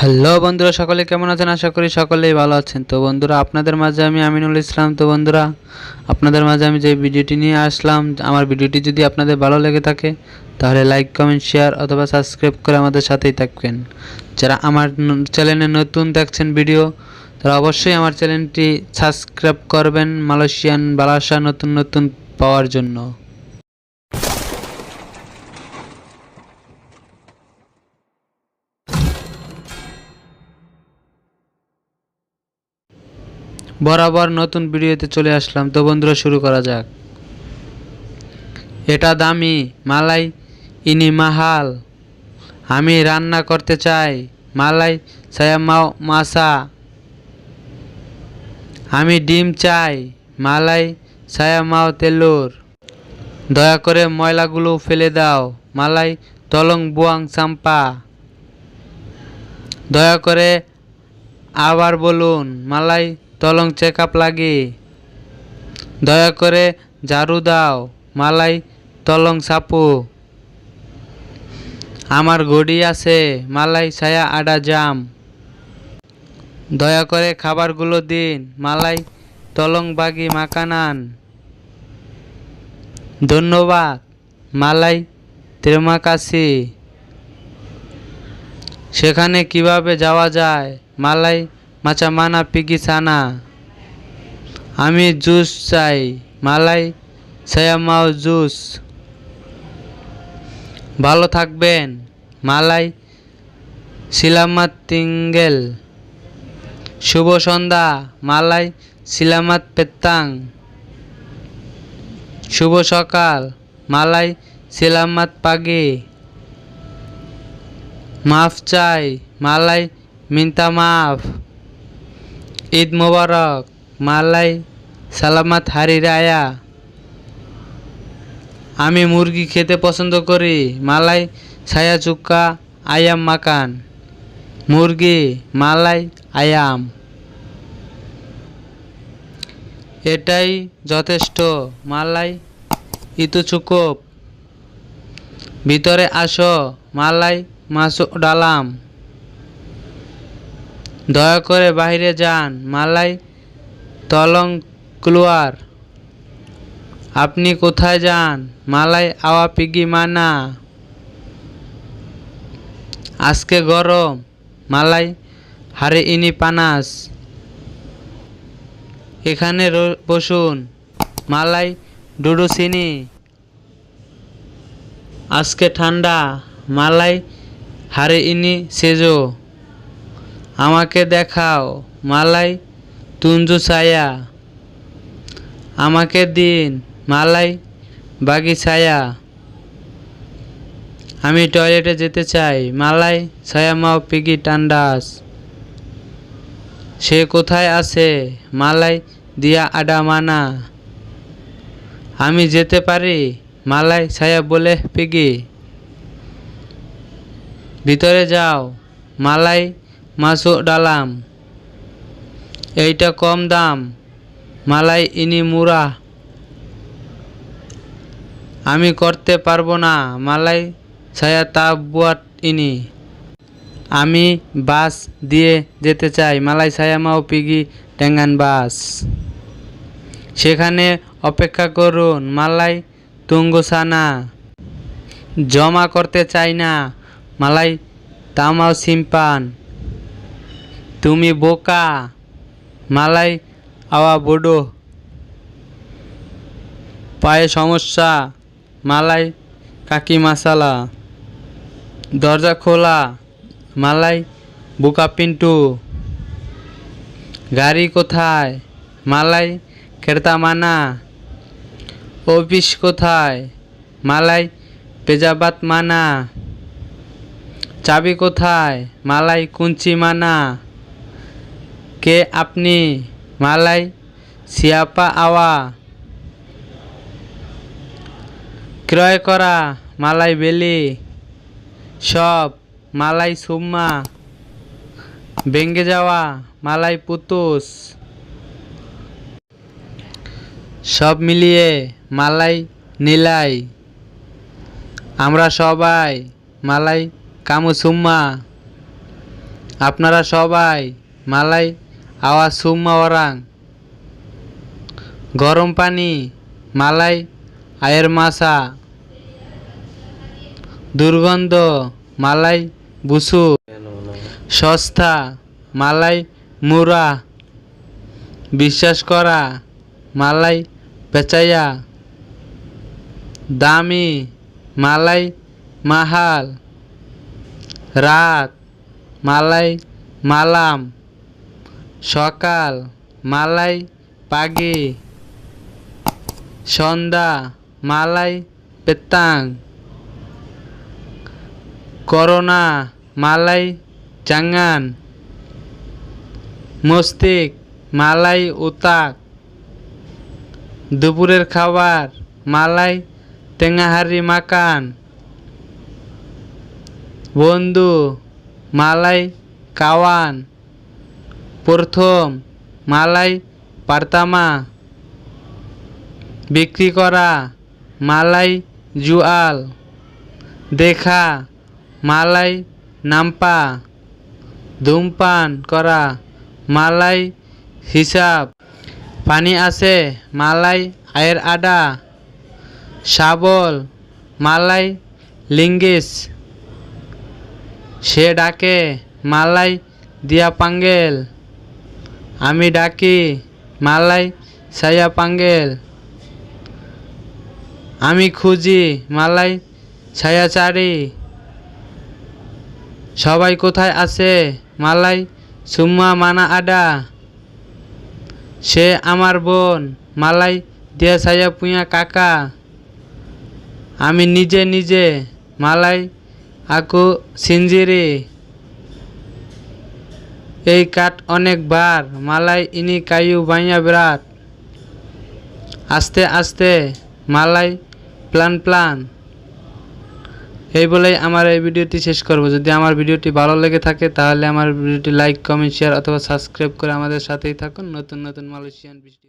Hello বন্ধুরা, সকলে কেমন আছেন? আশা করি সকলেই ভালো আছেন। তো বন্ধুরা, আপনাদের মাঝে আমি আমিনুল ইসলাম। তো বন্ধুরা, আপনাদের মাঝে আমি যে ভিডিওটি নিয়ে আসলাম, আমার ভিডিওটি যদি আপনাদের ভালো লেগে থাকে, তাহলে লাইক কমেন্ট শেয়ার অথবা সাবস্ক্রাইব করে আমাদের সাথেই থাকবেন। যারা আমার চ্যানেলে নতুন দেখছেন ভিডিও তারা অবশ্যই আমার চ্যানেলটি সাবস্ক্রাইব করবেন মালয়েশিয়ান বালাসা নতুন নতুন পাওয়ার জন্য। বরাবর নতুন ভিডিওতে চলে আসলাম। তো বন্ধুরা, শুরু করা যাক। এটা দামি, মালাই ইনি মাহাল। আমি রান্না করতে চাই, মালাই সায়ামাও মাসা। আমি ডিম চাই, মালাই সায়ামাও তেলুর। দয়া করে ময়লাগুলো ফেলে দাও, মালাই তলং বুয়াং চাম্পা দয়া করে আবার বলুন, মালাই তলং চেক আপ লাগে। দয়া করে ঝাড়ু দাও, মালাই তলং সাপু। আমার ঘড়ি আছে, মালাই ছায়া আডা জাম। দয়া করে খাবারগুলো দিন, মালাই তলং বাগি মাকানান ধন্যবাদ, মালাই তেরমাকাশি। সেখানে কীভাবে যাওয়া যায়, মালাই মাচা মানা পিগি সানা আমি জুস চাই মালাই সায়ামাও জুস ভালো থাকবেন মালাই সিলামাত তিঙ্গেল শুভ সন্ধ্যা মালাই সিলামাত পেত্তাং শুভ সকাল মালাই সিলামাত পাগি মাফ চাই মালাই মিন্তা মাফ ঈদ মোবারক, মালাই, সালামাত হারি রায়া। আমি মুরগি খেতে পছন্দ করি, মালাই, ছায়া চুক্কা, আয়াম মাকান। মুরগি, মালাই, আয়াম। এটাই যথেষ্ট, মালাই, ইতু চুকুপ। ভিতরে আসো, মালাই মাসু ডালাম। দয়া করে বাইরে যান, মালাই তলং ক্লুয়ার আপনি কোথায় যান? মালাই আওয়া পিগি মানা। আজকে গরম। মালাই হারে ইনি পানাস। এখানে বসুন। মালাই ডুডু চিনি আজকে ঠান্ডা। মালাই হারে ইনি সেজো। আমাকে দেখাও, মালাই তুঞ্জু ছায়া। আমাকে দিন, মালাই বাগি ছায়া। আমি টয়লেটে যেতে চাই, মালাই ছায়া মাও পিগি টান্ডাস। সে কোথায় আছে, মালাই দিয়া আডা মানা। আমি যেতে পারি, মালাই ছায়া বলে পিগি। ভিতরে যাও, মালাই মাসু ডালাম। এইটা কম দাম, মালাই ইনি মুরা। আমি করতে পারব না, মালাই ছায়া তা বুয়াট ইনি। আমি বাস দিয়ে যেতে চাই, মালাই ছায়া মাও পিগি ট্যাঙ্গান বাস। সেখানে অপেক্ষা করুন, মালাই তুঙ্গুসানা জমা করতে চাই না, মালাই তামাও সিম্পান। তুমি বোকা, মালাই, আওয়া বোডো। পায়ে সমস্যা, মালাই, কাকি মাসালা। দরজা খোলা, মালাই, বুকা পিন্টু। গাড়ি কোথায়, মালাই খেরতা মানা। অফিস কোথায়, মালাই, পেজাবাত মানা। চাবি কোথায়, মালাই, কুঞ্চি মানা। কে আপনি? মালাই, সিয়াপা আওয়া। ক্রয় করা, মালাই বেলি। সব, মালাই সুম্মা ভেঙ্গে যাওয়া, মালাই পুতুস। সব মিলিয়ে মালাই নিলাই। আমরা সবাই মালাই কামু সুম্মা আপনারা সবাই মালাই আওয়া সুম্মা ওরাং গরম পানি, মালাই, আয়ের মাসা দুর্গন্ধ, মালাই বুসু সস্তা, মালাই, মুরা। বিশ্বাস করা, মালাই, পেঁচাইয়া। দামি, মালাই, মাহাল। রাত, মালাই, মালাম। সকাল, মালাই, পাগি। সন্ধ্যা, মালাই পেতাং করোনা, মালাই, চাঙ্গান। মস্তিক, মালাই, উতাক। দুপুরের খাবার, মালাই টেঙাহারি মাকান। বন্ধু, মালাই, কাওয়ান। প্রথম মালাই পারতামা। বিক্রি করা মালাই জুয়াল। দেখা মালাই নাম্পা। ধূমপান করা মালাই হিসাব। পানি আছে মালাই আয়ের আডা শাবল মালাই লিঙ্গিস। সে ডাকে মালাই দিয়া পাঙ্গেল। আমি ডাকি মালাই সায়া পাঙ্গেল। আমি খুঁজি মালাই ছায়াচারি সবাই কোথায় আছে? মালাই সুম্মা মানা আডা সে আমার বোন মালাই দিয়া ছায়া পুঁয়া কাকা। আমি নিজে নিজে মালাই আকু সিঞ্জিরি এই কাঠ অনেক বার মালাই ইনি কায়ু বাইয়া বিরাট। আস্তে আস্তে, মালাই, প্লান প্লান। এই বলেই আমার এই ভিডিওটি শেষ করব। যদি আমার ভিডিওটি ভালো লেগে থাকে, তাহলে আমার ভিডিওটি লাইক, কমেন্ট, শেয়ার অথবা সাবস্ক্রাইব করে আমাদের সাথেই থাকুন। নতুন নতুন মালয়েশিয়ান ভিডিও।